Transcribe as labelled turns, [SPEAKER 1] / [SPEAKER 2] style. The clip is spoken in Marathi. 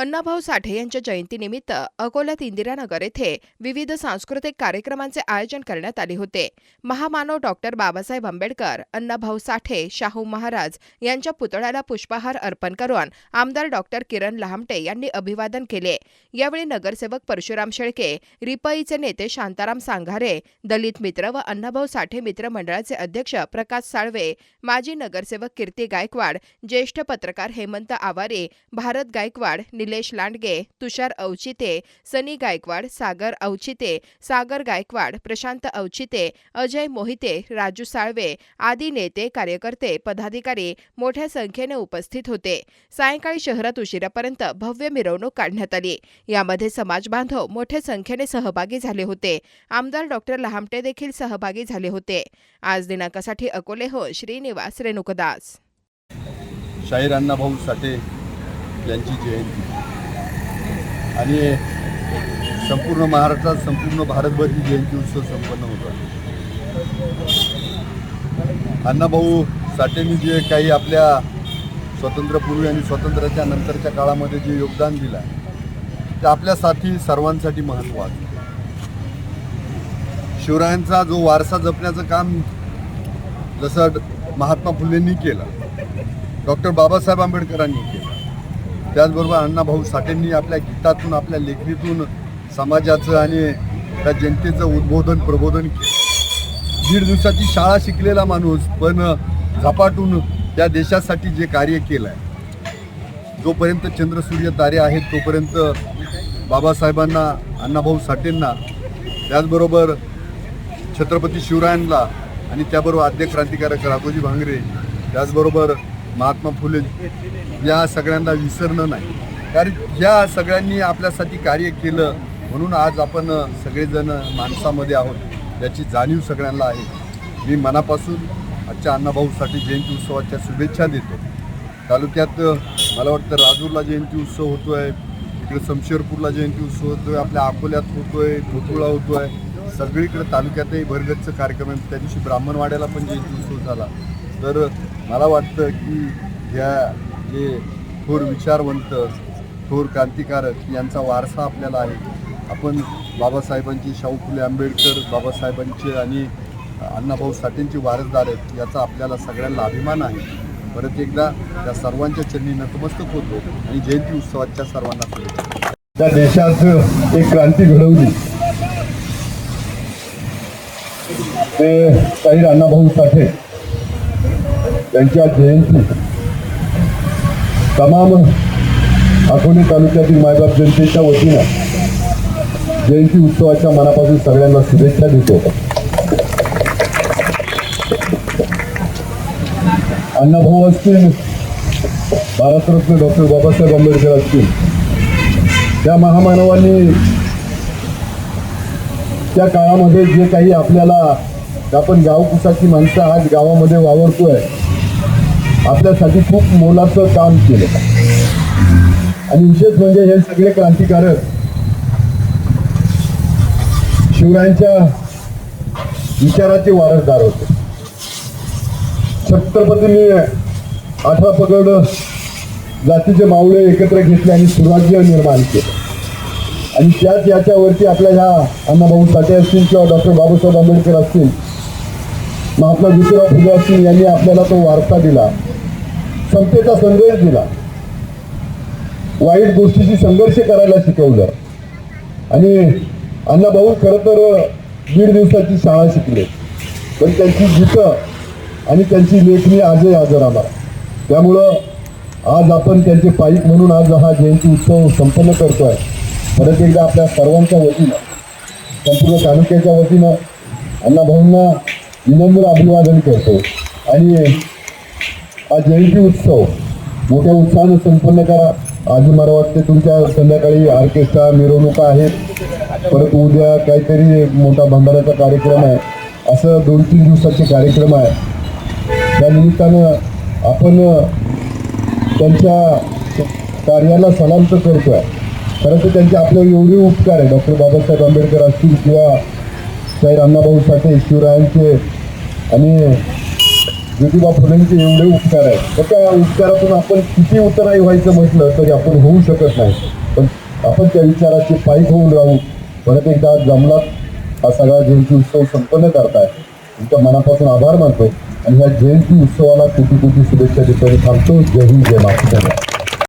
[SPEAKER 1] अण्णाभाऊ साठे यांच्या जयंतीनिमित्त अकोल्यात इंदिरानगर येथे विविध सांस्कृतिक कार्यक्रमांचे आयोजन करण्यात आले होते महामानव डॉक्टर बाबासाहेब आंबेडकर अण्णाभाऊ साठे शाहू महाराज यांच्या पुतळ्याला पुष्पहार अर्पण करून आमदार डॉक्टर किरण लहामटे यांनी अभिवादन केले यावेळी नगरसेवक परशुराम शेळके रिपईचे नेते शांताराम सांघारे दलित मित्र व अण्णाभाऊ साठे मित्र मंडळाचे अध्यक्ष प्रकाश साळवे माजी नगरसेवक कीर्ती गायकवाड ज्येष्ठ पत्रकार हेमंत आवारे भारत गायकवाड निलेश लांडगे तुषार औचिते सनी गायकवाड सागर औचिते सागर गायकवाड प्रशांत औचिते अजय मोहिते राजू साळवे आदी नेते कार्यकर्ते पदाधिकारी मोठ्या संख्येने उपस्थित होते सायंकाळी शहरात उशिरापर्यंत भव्य मिरवणूक काढण्यात आली यामध्ये समाज बांधव मोठ्या संख्येने सहभागी झाले होते आमदार डॉक्टर लहामटे देखील सहभागी झाले होते आज दिनांकासाठी हो श्रीनिवास रेणुकदास
[SPEAKER 2] शाहीर अण्णाभाऊ साठे यांची जयंती आणि संपूर्ण महाराष्ट्रात संपूर्ण भारतभर ही जयंती उत्सव संपन्न होतो अण्णाभाऊ साठेंनी जे काही आपल्या स्वातंत्र्यपूर्वी आणि स्वातंत्र्याच्या नंतरच्या काळामध्ये जे योगदान दिलं ते आपल्यासाठी सर्वांसाठी महत्त्वाचं शिवरायांचा जो वारसा जपण्याचं काम जसं महात्मा फुलेंनी केलं डॉक्टर बाबासाहेब आंबेडकरांनी केलं त्याचबरोबर अण्णाभाऊ साठेंनी आपल्या गीतातून आपल्या लेखणीतून समाजाचं आणि त्या जनतेचं उद्बोधन प्रबोधन केलं दीड दिवसाची शाळा शिकलेला माणूस पण झपाटून त्या देशासाठी जे कार्य केलं आहे जोपर्यंत चंद्रसूर्य तारे आहेत तोपर्यंत बाबासाहेबांना अण्णाभाऊ साठेंना त्याचबरोबर छत्रपती शिवरायांना आणि त्याबरोबर आद्य क्रांतिकारक राघोजी भांगरे त्याचबरोबर महात्मा फुले या सगळ्यांना विसरणं नाही कारण या सगळ्यांनी आपल्यासाठी कार्य केलं म्हणून आज आपण सगळेजण माणसामध्ये आहोत याची जाणीव सगळ्यांना आहे मी मनापासून आजच्या अण्णाभाऊसाठी जयंती उत्सवाच्या शुभेच्छा देतो तालुक्यात मला वाटतं राजूरला जयंती उत्सव होतो आहे इकडे शमशेरपूरला जयंती उत्सव होतो आहे आपल्या अकोल्यात होतो आहे गोकुळा होतो आहे सगळीकडे तालुक्यातही भरगतचं कार्यक्रम त्या दिवशी ब्राह्मणवाड्याला पण जयंती उत्सव झाला तर मला वाटतं की ह्या जे थोर विचारवंत थोर क्रांतिकारक यांचा वारसा आपल्याला आहे आपण बाबासाहेबांची शाहू फुले आंबेडकर बाबासाहेबांचे आणि अण्णाभाऊ साठेंची वारसदार आहेत याचा आपल्याला सगळ्यांना अभिमान आहे परत एकदा त्या सर्वांच्या चरणी नतमस्तक होतो आणि जयंती उत्सवाच्या सर्वांना शुभेच्छा त्या देशात एक क्रांती घडवली ते काही अण्णाभाऊ साठे त्यांच्या जयंती तमाम अकोले तालुक्यातील मायबाप जनतेच्या वतीनं जयंती उत्सवाच्या मनापासून सगळ्यांना शुभेच्छा देतो अण्णाभाऊ असतील भारतरत्न डॉक्टर बाबासाहेब आंबेडकर असतील त्या महामानवांनी त्या काळामध्ये जे काही आपल्याला आपण गावकुसाची माणसं आज गावामध्ये वावरतोय आपल्यासाठी खूप मोलाचं काम केलं आणि विशेष म्हणजे हे सगळे क्रांतिकारक शिवरायांच्या विचाराचे वारसदार होते छत्रपतींनी आठवा पगड जातीचे मावळे एकत्र घेतले आणि सुराज्य निर्माण केलं आणि त्याच याच्यावरती आपल्या ह्या अण्णाभाऊ साठे असतील किंवा डॉक्टर बाबासाहेब आंबेडकर असतील महात्मा ज्योतिराव फुले असतील यांनी आपल्याला तो वारसा दिला समतेचा संदेश दिला वाईट गोष्टीशी संघर्ष करायला शिकवलं आणि अण्णाभाऊ खरं तर दीड दिवसाची शाळा शिकले पण त्यांची गीतं आणि त्यांची लेखणी आजही आज राहणार त्यामुळं आज आपण त्यांचे पाईक म्हणून आज हा जयंती उत्सव संपन्न करतो आहे परत एकदा आपल्या सर्वांच्या वतीनं संपूर्ण तालुक्याच्या वतीनं अण्णाभाऊंना विनम्र अभिवादन करतो आणि जयंती उत्सव मोठ्या उत्साहानं संपन्न करा आज मला वाटते तुमच्या संध्याकाळी ऑर्केस्ट्रा मिरवणुका आहेत परत उद्या काहीतरी मोठा भंडाऱ्याचा कार्यक्रम आहे असं दोन तीन दिवसाचे कार्यक्रम आहे त्यानिमित्तानं आपण त्यांच्या कार्याला सलाम तर करतो आहे खरं त्यांचे आपले एवढे उपकार आहे डॉक्टर बाबासाहेब आंबेडकर असतील किंवा साहेब अण्णाभाऊ साठे शिवरायांचे आणि ज्योतिबा फुलेंचे एवढे उपचार आहेत तर त्या उपचारातून आपण किती उतराई व्हायचं म्हटलं तरी आपण होऊ शकत नाही पण आपण त्या विचाराची पायी होऊन राहू परत एकदा जमलात हा सगळा जयंती उत्सव संपन्न करताय तुमच्या मनापासून आभार मानतो आणि ह्या जयंती उत्सवाला कुठे कुठे शुभेच्छा देतो थांबतो जय हिंद जय महाराष्ट्र